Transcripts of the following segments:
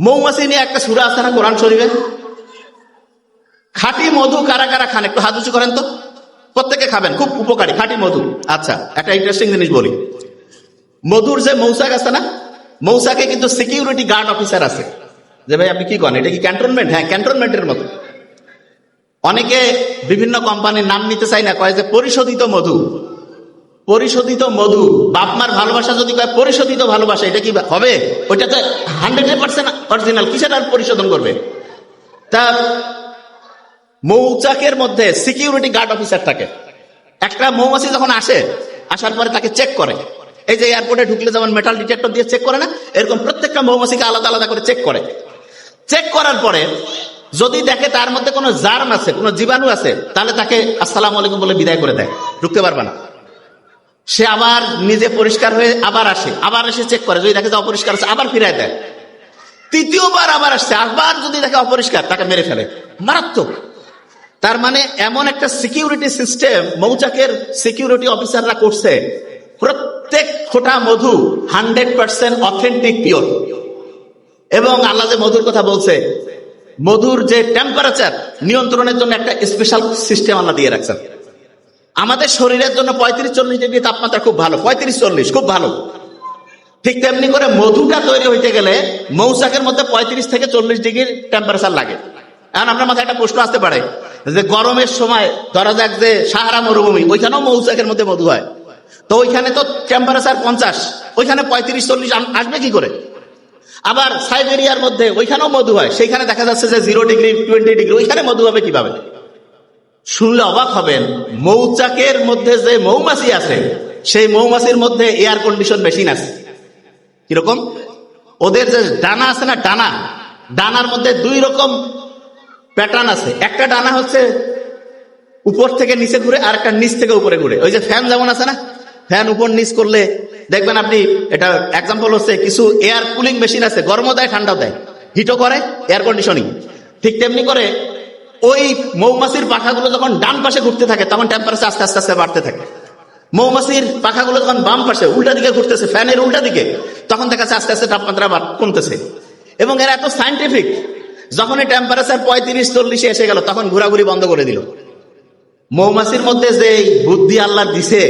মৌমাছি নিয়ে একটা সুরা আছে না কোরআন শরীফে? খাঁটি মধু কারা কারা খান? একটু হাত করেন তো। প্রত্যেকে খাবেন, খুব উপকারী, খাঁটি মধু। আচ্ছা একটা ইন্টারেস্টিং জিনিস বলি। মধুর যে মৌসাক আছে না মৌসাকে কিন্তু সিকিউরিটি গার্ড অফিসার আছে। যে ভাই, আপনি কি করেন? এটা কি ক্যান্টনমেন্ট হ্যাঁ ক্যান্টনমেন্টের মতো। অনেকে বিভিন্ন কোম্পানির নাম নিতে চাই না, কয় যে পরিশোধিত মধু। পরিশোধিত মধু। বাপমার ভালোবাসা যদি কয় পরিশোধিত ভালোবাসা, এটা কি হবে? ওইটা তো হান্ড্রেড পার্সেন্ট অরিজিনাল কিসের আর পরিশোধন করবে? তা মৌচাকের মধ্যে সিকিউরিটি গার্ড অফিসার থাকে। একটা মৌমাছি যখন আসে, আসার পরে তাকে চেক করে। এই যে এয়ারপোর্টে ঢুকলে যেমন মেটাল ডিটেক্টর দিয়ে চেক করে না, এরকম প্রত্যেকটা মৌমাছিকে আলাদা আলাদা করে চেক করে। চেক করার পরে যদি দেখে তার মধ্যে কোনো জার্ম আছে, কোনো জীবাণু আছে, তাহলে তাকে আসসালাম আলাইকুম বলে বিদায় করে দেয়। ঢুকতে পারবে না। সে আবার নিজে পরিষ্কার হয়ে আবার আসে, আবার এসে চেক করে, যদি দেখে যে অপরিষ্কার আছে, আবার ফিরায় দেয়। তৃতীয়বার আবার আসছে, আবার যদি দেখে অপরিষ্কার, তাকে মেরে ফেলে। মারাত্মক। তার মানে এমন একটা সিকিউরিটি সিস্টেম মৌচাকের সিকিউরিটি অফিসাররা করছে, প্রত্যেক ফোটা মধু হান্ড্রেড পার্সেন্ট অথেন্টিক পিওর এবং আল্লাহ যে মধুর কথা বলছে, মধুর যে টেম্পারেচার নিয়ন্ত্রণের জন্য একটা স্পেশাল সিস্টেম আল্লাহ দিয়ে রাখছেন। আমাদের শরীরের জন্য পঁয়ত্রিশ চল্লিশ ডিগ্রি তাপমাত্রা খুব ভালো, পঁয়ত্রিশ চল্লিশ, খুব ভালো। ঠিক তেমনি করে মধুটা তৈরি হইতে গেলে মৌচাকের মধ্যে পঁয়ত্রিশ থেকে চল্লিশ ডিগ্রির টেম্পারেচার লাগে। এখন আপনার মাথায় একটা প্রশ্ন আসতে পারে, যে গরমের সময় ধরা যাক যে সাহারা মরুভূমি, ওইখানেও মৌচাকের মধ্যে মধু হয়। তো ওইখানে তো টেম্পারেচার পঞ্চাশ, ওইখানে পঁয়ত্রিশ চল্লিশ আসবে কি করে? আবার সাইবেরিয়ার মধ্যে ওইখানেও মধু হয়, সেইখানে দেখা যাচ্ছে যে জিরো ডিগ্রি টোয়েন্টি ডিগ্রি ওইখানে মধু হবে কীভাবে? শুনলে অবাক হবেন, মৌচাকের মধ্যে যে মৌমাছি আছে, সেই মৌমাছির মধ্যে এয়ার কন্ডিশন মেশিন আছে। কীরকম? ওদের যে ডানা আছে না ডানা, ডানার মধ্যে দুই রকম প্যাটার্ন আছে। একটা ডানা হচ্ছে উপর থেকে নিচে ঘুরে, আর একটা নিচ থেকে উপরে ঘুরে। ওই যে ফ্যান যেমন আছে না ফ্যান উপর নিচ করলে, দেখবেন আপনি, এটা এক্সাম্পল হচ্ছে কিছু এয়ার কুলিং মেশিন আছে, গরমও দেয়, ঠান্ডাও দেয়। হিটও করে এয়ার কন্ডিশনিং ঠিক তেমনি করে ওই মৌমাছির পাখাগুলো যখন ডান পাশে ঘুরতে থাকে, তখন টেম্পারেচার আস্তে আস্তে আস্তে বাড়তে থাকে। মৌমাছির পাখাগুলো যখন বাম পাশে, উল্টা দিকে ঘুরতেছে, ফ্যানের উল্টা দিকে, তখন দেখা যাচ্ছে আস্তে আস্তে তাপমাত্রা কমতেছে। এবং এরা এত সাইন্টিফিক যখন এই টেম্পারেচার পঁয়ত্রিশ, চল্লিশে এসে গেল, তখন ঘোরাঘুরি বন্ধ করে দিল। মৌমাছির মধ্যে যে বুদ্ধি আল্লাহ দিছে,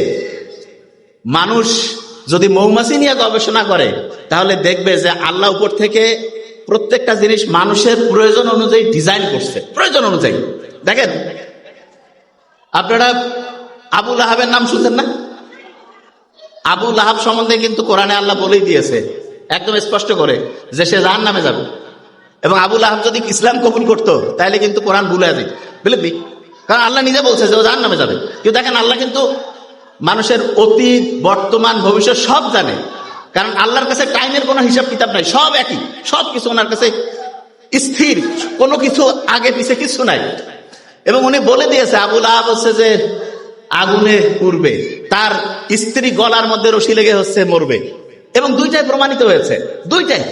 মানুষ যদি মৌমাছি নিয়ে গবেষণা করে, তাহলে দেখবে যে আল্লাহ উপর থেকে প্রত্যেকটা জিনিস মানুষের প্রয়োজন অনুযায়ী ডিজাইন করছে। প্রয়োজন অনুযায়ী। দেখেন, আপনারা আবু লাহাবের নাম শুনছেন না? আবু লাহাব সম্বন্ধে কিন্তু কোরআনে আল্লাহ বলেই দিয়েছে, একদম স্পষ্ট করে, যে সে জাহান নামে যাবে। এবং আবু লাহাব যদি ইসলাম কবুল করতো, তাহলে কিন্তু কোরআন ভুলে যেত। বুঝলি কারণ আল্লাহ নিজে বলছে যে ও জাহান নামে যাবে। কিন্তু দেখেন, আল্লাহ কিন্তু মানুষের অতীত, বর্তমান, ভবিষ্যৎ সব জানে। কারণ আল্লাহর কাছে টাইমের কোনো হিসাব কিতাব নাই, সব একই। সব কিছু ওনার কাছে স্থির। কোনো কিছু আগে পিছে কিছু নাই। এবং উনি বলে দিয়েছে আবুল আহাব হচ্ছে যে আগুনে উড়বে তার স্ত্রী গলার মধ্যে রশি লেগে হচ্ছে মরবে। এবং দুইটাই প্রমাণিত হয়েছে। দুইটাই।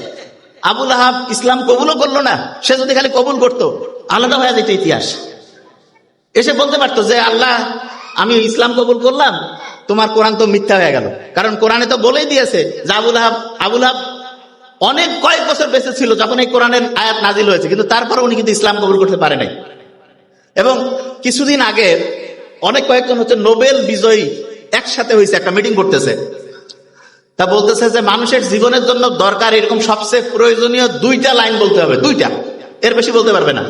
আবুল আহাব ইসলাম কবুলও করল না, সে যদি খালি কবুল করতো, আলাদা হয়ে যেত ইতিহাস। এসে বলতে পারতো যে আল্লাহ আমি ইসলাম কবুল করলাম, তোমার কোরআন তো মিথ্যা হয়ে গেল। কারণ কোরআনে তো বলেই দিয়েছে যে আবুল আহাব আবুল আহাব অনেক কয়েক বছর বেঁচে ছিল যখন এই কোরআনের আয়াত নাজিল হয়েছে, কিন্তু তারপরে উনি কিন্তু ইসলাম কবুল করতে পারে নাই। এবং কিছুদিন আগে অনেক কয়েকজন হচ্ছে নোবেল বিজয়ী একসাথে হয়েছে, একটা মিটিং করতেছে। তা বলতেছে যে মানুষের জীবনের জন্য দরকার এরকম সবচেয়ে প্রয়োজনীয় দুইটা লাইন বলতে হবে, দুইটা। এর বেশি বলতে পারবে না।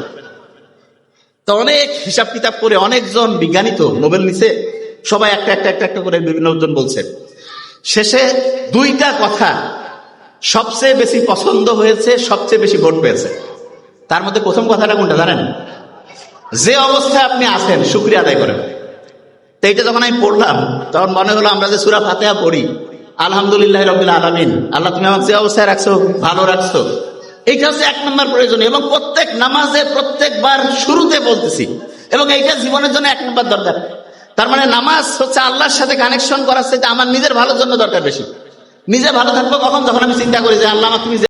তো অনেক হিসাব কিতাব করে অনেকজন বিজ্ঞানী তো, নোবেল নিছে। সবাই একটা একটা একটা একটা করে বিভিন্ন জন বলছে। শেষে দুইটা কথা সবচেয়ে বেশি পছন্দ হয়েছে, সবচেয়ে বেশি ভোট পেয়েছে। তার মধ্যে প্রথম কথাটা কোনটা জানেন? যে অবস্থায় আপনি আছেন, শুক্রিয়া আদায় করেন। তো এইটা যখন আমি পড়লাম, তখন মনে হলো আমরা যে সুরা ফাতেহা পড়ি, আলহামদুলিল্লাহ রবিল আলমিন। আল্লাহ তুমি আমাকে যে অবস্থায় রাখছো, ভালো রাখছো। এইটা হচ্ছে এক নম্বর প্রয়োজন এবং প্রত্যেক নামাজে প্রত্যেকবার শুরুতে বলতেছি এবং এইটা জীবনের জন্য এক নম্বর দরকার। তার মানে নামাজ হচ্ছে আল্লাহর সাথে কানেকশন করার সাথে আমার নিজের ভালোর জন্য দরকার বেশি। নিজে ভালো থাকব কখন? যখন আমি চিন্তা করি যে আল্লাহ তুমি